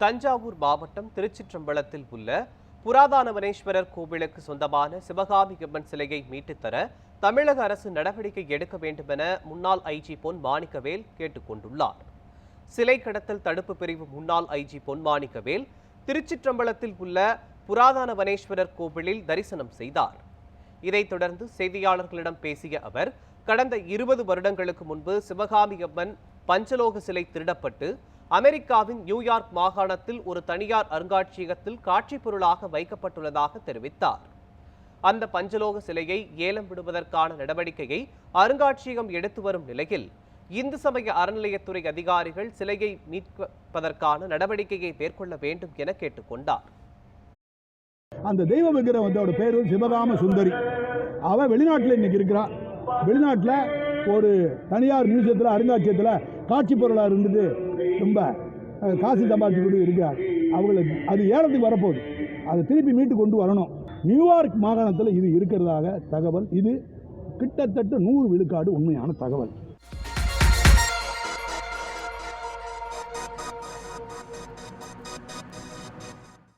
தஞ்சாவூர் மாவட்டம் திருச்சிற்றம்பலத்தில் உள்ள புராதானவனேஸ்வரர் கோவிலுக்கு சொந்தமான சிவகாமி அம்மன் சிலையை மீட்டுத் தர தமிழக அரசு நடவடிக்கை எடுக்க வேண்டுமென முன்னாள் ஐஜி பொன் மாணிக்கவேல் கேட்டுக்கொண்டுள்ளார் சிலை கடத்தல் தடுப்பு பிரிவு முன்னாள் ஐஜி பொன் மாணிக்கவேல் திருச்சிற்றம்பலத்தில் உள்ள புராதானவனேஸ்வரர் கோவிலில் தரிசனம் செய்தார். இதைத் தொடர்ந்து செய்தியாளர்களிடம் பேசிய அவர் கடந்த இருபது வருடங்களுக்கு முன்பு சிவகாமி அம்மன் பஞ்சலோக சிலை திருடப்பட்டு அமெரிக்காவின் நியூயார்க் மாகாணத்தில் ஒரு தனியார் அருங்காட்சியகத்தில் காட்சிப் பொருளாக வைக்கப்பட்டுள்ளதாக தெரிவித்தார். அந்த பஞ்சலோக சிலையை ஏலம் விடுவதற்கான நடவடிக்கையை அருங்காட்சியகம் எடுத்து வரும் நிலையில் இந்து சமய அறநிலையத்துறை அதிகாரிகள் சிலையை மீட்பதற்கான நடவடிக்கையை மேற்கொள்ள வேண்டும் என கேட்டுக்கொண்டார். அந்த தெய்வ விக்கிரம் வந்து அவரோட பேர் சிவகாம சுந்தரி. அவன் வெளிநாட்டில் இன்னைக்கு இருக்கிறான் வெளிநாட்டில் ஒரு தனியார் மியூசியத்தில் அருங்காட்சியத்தில் காட்சி பொருளாக இருந்துட்டு ரொம்ப காசு சம்பாதிச்சு கொண்டு இருக்கிறார். அவங்களுக்கு அது ஏலத்துக்கு வரப்போகுது. அதை திருப்பி மீட்டு கொண்டு வரணும். நியூயார்க் மாகாணத்தில் இது இருக்கிறதாக தகவல். இது கிட்டத்தட்ட நூறு விழுக்காடு உண்மையான தகவல்.